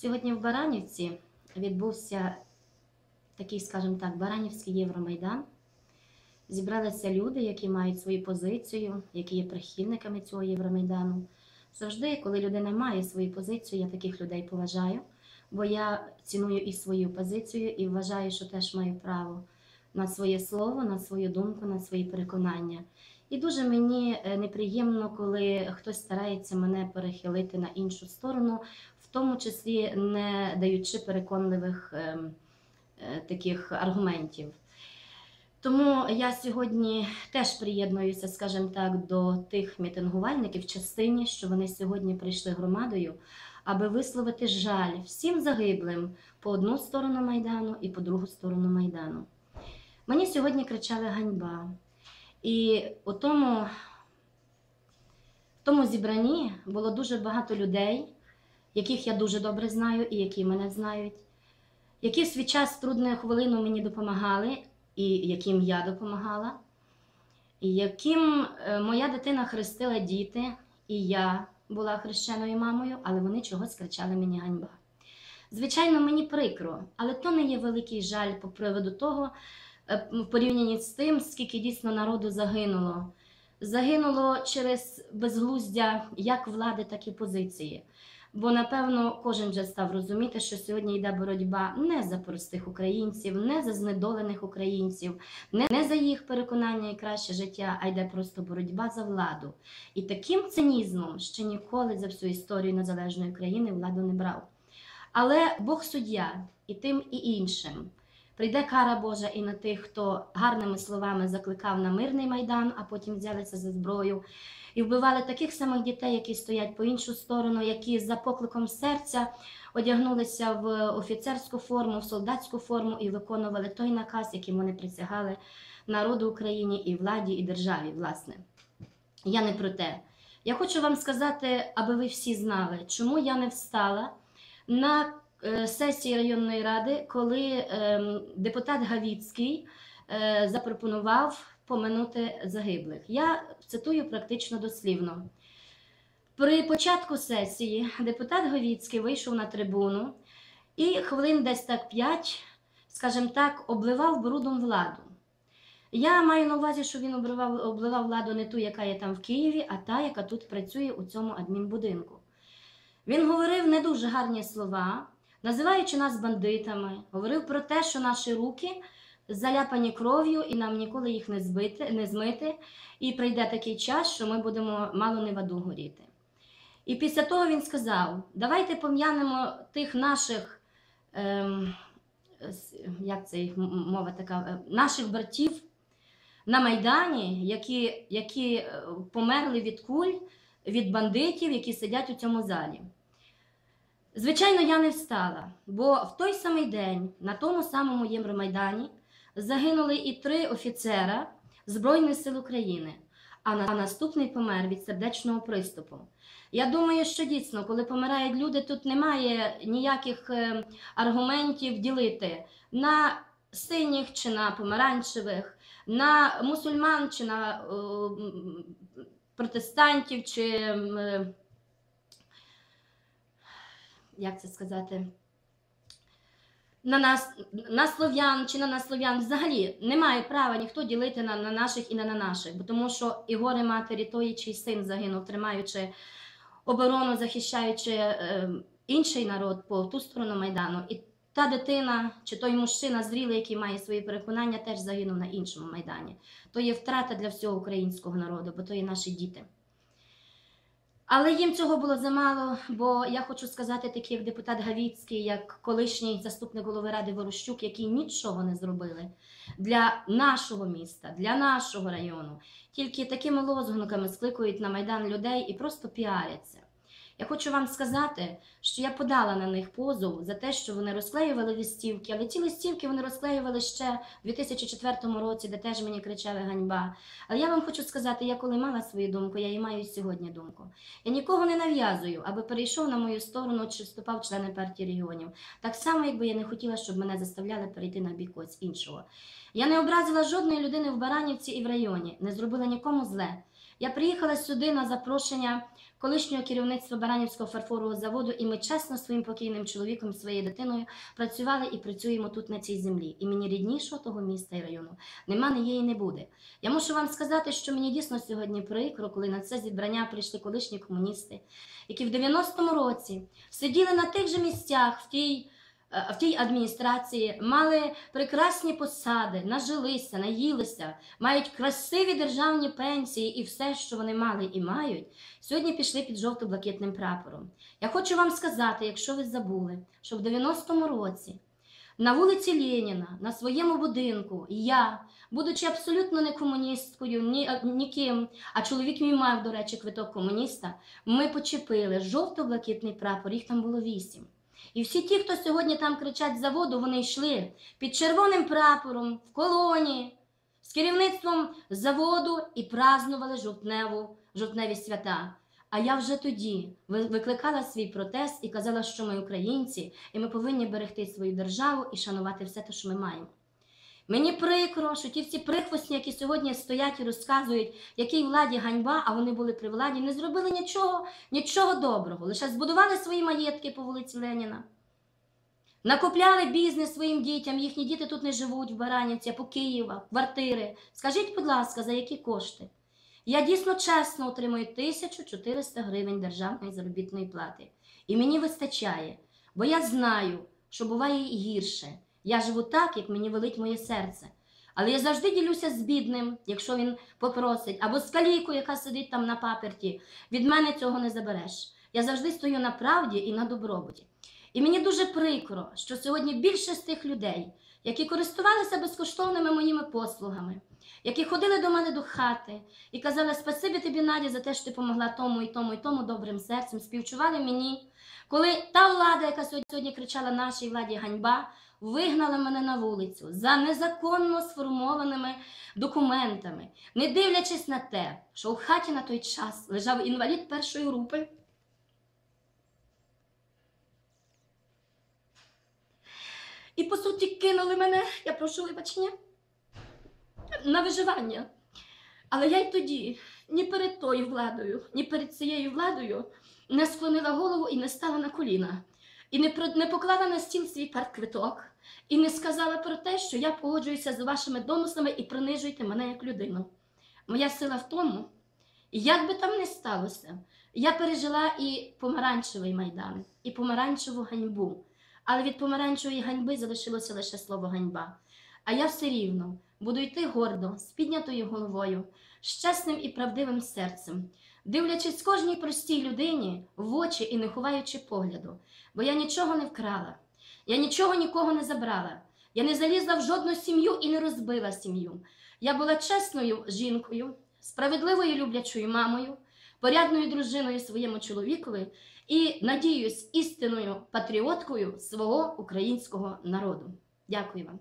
Сьогодні в Баранівці відбувся такий, скажімо так, Баранівський Євромайдан. Зібралися люди, які мають свою позицію, які є прихильниками цього Євромайдану. Завжди, коли людина має свою позицію, я таких людей поважаю, бо я ціную і свою позицію, і вважаю, що теж маю право на своє слово, на свою думку, на свої переконання. І дуже мені е, неприємно, коли хтось старається мене перехилити на іншу сторону, в тому числі не даючи переконливих ем, е, таких аргументів. Тому я сьогодні теж приєднуюся, скажімо так, до тих мітингувальників в частині, що вони сьогодні прийшли громадою, аби висловити жаль всім загиблим по одну сторону Майдану і по другу сторону Майдану. Мені сьогодні кричали ганьба. І у тому, в тому зібранні було дуже багато людей, яких я дуже добре знаю і які мене знають, які в свій час в трудну хвилину мені допомагали, і яким я допомагала, яким е, моя дитина хрестила діти, і я була хрещеною мамою, але вони чогось кричали мені ганьба. Звичайно, мені прикро, але то не є великий жаль по приводу того, е, в порівнянні з тим, скільки дійсно народу загинуло. Загинуло через безглуздя як влади, так і позиції. Бо напевно кожен вже став розуміти, що сьогодні йде боротьба не за простих українців, не за знедолених українців, не, за їх переконання і краще життя, а йде просто боротьба за владу. І таким цинізмом ще ніколи за всю історію незалежної країни владу не брав. Але Бог суддя і тим, і іншим. Прийде кара Божа і на тих, хто гарними словами закликав на мирний майдан, а потім взялися за зброю і вбивали таких самих дітей, які стоять по іншу сторону, які за покликом серця одягнулися в офіцерську форму, в солдатську форму і виконували той наказ, яким вони присягали народу Україні і владі, і державі. Власне, я не про те. Я хочу вам сказати, аби ви всі знали, чому я не встала на сесії районної ради, коли ем, депутат Гавіцький е, запропонував поминути загиблих. Я цитую практично дослівно. При початку сесії депутат Говіцький вийшов на трибуну і хвилин десь так п'ять, скажімо так, обливав брудом владу. Я маю на увазі, що він обливав, обливав владу не ту, яка є там в Києві, а та, яка тут працює у цьому адмінбудинку. Він говорив не дуже гарні слова, називаючи нас бандитами, говорив про те, що наші руки заляпані кров'ю, і нам ніколи їх не збити, не змити. І прийде такий час, що ми будемо мало не в аду горіти. І після того він сказав: давайте пом'янемо тих наших, ем, як це їх мова така, е, наших братів на Майдані, які, які е, померли від куль, від бандитів, які сидять у цьому залі. Звичайно, я не встала, бо в той самий день на тому самому Євромайдані загинули і три офіцера Збройних сил України, а наступний помер від сердечного приступу. Я думаю, що дійсно, коли помирають люди, тут немає ніяких е, аргументів ділити на синіх чи на помаранчевих, на мусульман чи на протестантів, чи е, як це сказати на нас, на слов'ян чи на нас слов'ян взагалі немає права ніхто ділити на на наших і не на наших, бо тому що і горе матері тої, чий син загинув, тримаючи оборону, захищаючи е, інший народ по ту сторону майдану. І та дитина чи той мужчина зрілий, який має свої переконання, теж загинув на іншому майдані. То є втрата для всього українського народу, бо то є наші діти. Але їм цього було замало, бо я хочу сказати, такі як депутат Гавіцький, як колишній заступник голови ради Ворощук, які нічого не зробили для нашого міста, для нашого району. Тільки такими лозунгами скликують на майдан людей і просто піаряться. Я хочу вам сказати, що я подала на них позов за те, що вони розклеювали листівки, але ті листівки вони розклеювали ще в 2004 році, де теж мені кричали ганьба. Але я вам хочу сказати, я коли мала свою думку, я і маю сьогодні думку. Я нікого не нав'язую, аби перейшов на мою сторону чи вступав члени партії регіонів. Так само, якби я не хотіла, щоб мене заставляли перейти на бік когось іншого. Я не образила жодної людини в Баранівці і в районі, не зробила нікому зле. Я приїхала сюди на запрошення колишнього керівництва Баранівського фарфорового заводу, і ми чесно своїм покійним чоловіком, своєю дитиною працювали і працюємо тут на цій землі. І мені ріднішого того міста і району нема, не є і не буде. Я мушу вам сказати, що мені дійсно сьогодні прикро, коли на це зібрання прийшли колишні комуністи, які в 90-му році сиділи на тих же місцях в тій. Е, В тій адміністрації мали прекрасні посади, нажилися, наїлися, мають красиві державні пенсії і все, що вони мали і мають, сьогодні пішли під жовто-блакитним прапором. Я хочу вам сказати, якщо ви забули, що в 90-му році на вулиці Леніна, на своєму будинку, я, будучи абсолютно не комуністкою, ні, ніким, а чоловік мій мав, до речі, квиток комуніста, ми почепили жовто-блакитний прапор, їх там було вісім. І всі ті, хто сьогодні там кричать за воду, вони йшли під червоним прапором в колоні з керівництвом заводу і празнували жовтневу, жовтневі свята. А я вже тоді викликала свій протест і казала, що ми українці, і ми повинні берегти свою державу і шанувати все те, що ми маємо. Мені прикро, що ті всі прихвостні, які сьогодні стоять і розказують, якій владі ганьба, а вони були при владі, не зробили нічого, нічого доброго. Лише збудували свої маєтки по вулиці Леніна. Накупляли бізнес своїм дітям, їхні діти тут не живуть в Баранівці, а по Києва, квартири. Скажіть, будь ласка, за які кошти? Я дійсно чесно отримую 1400 гривень державної заробітної плати. І мені вистачає, бо я знаю, що буває гірше. Я живу так, як мені велить моє серце. Але я завжди ділюся з бідним, якщо він попросить, або з калійкою, яка сидить там на паперті. Від мене цього не забереш. Я завжди стою на правді і на добробуті. І мені дуже прикро, що сьогодні більшість тих людей, які користувалися безкоштовними моїми послугами, які ходили до мене до хати і казали спасибі тобі, Наді, за те, що ти допомогла тому і тому, і тому добрим серцем, співчували мені, коли та влада, яка сьогодні кричала нашій владі ганьба, вигнала мене на вулицю за незаконно сформованими документами, не дивлячись на те, що у хаті на той час лежав інвалід першої групи. І по суті кинули мене, я прошу вибачення, на виживання. Але я й тоді ні перед тою владою, ні перед цією владою не склонила голову і не стала на коліна, і не, не поклала на стіл свій партквиток, і не сказала про те, що я погоджуюся з вашими домислами і принижуєте мене як людину. Моя сила в тому, як би там не сталося, я пережила і помаранчевий майдан, і помаранчеву ганьбу. Але від помаранчевої ганьби залишилося лише слово ганьба. А я все рівно буду йти гордо, з піднятою головою, з чесним і правдивим серцем, дивлячись кожній простій людині в очі і не ховаючи погляду, бо я нічого не вкрала, я нічого нікого не забрала, я не залізла в жодну сім'ю і не розбила сім'ю. Я була чесною жінкою, справедливою люблячою мамою, порядною дружиною своєму чоловікові і надіюсь істинною патріоткою свого українського народу. Дякую вам.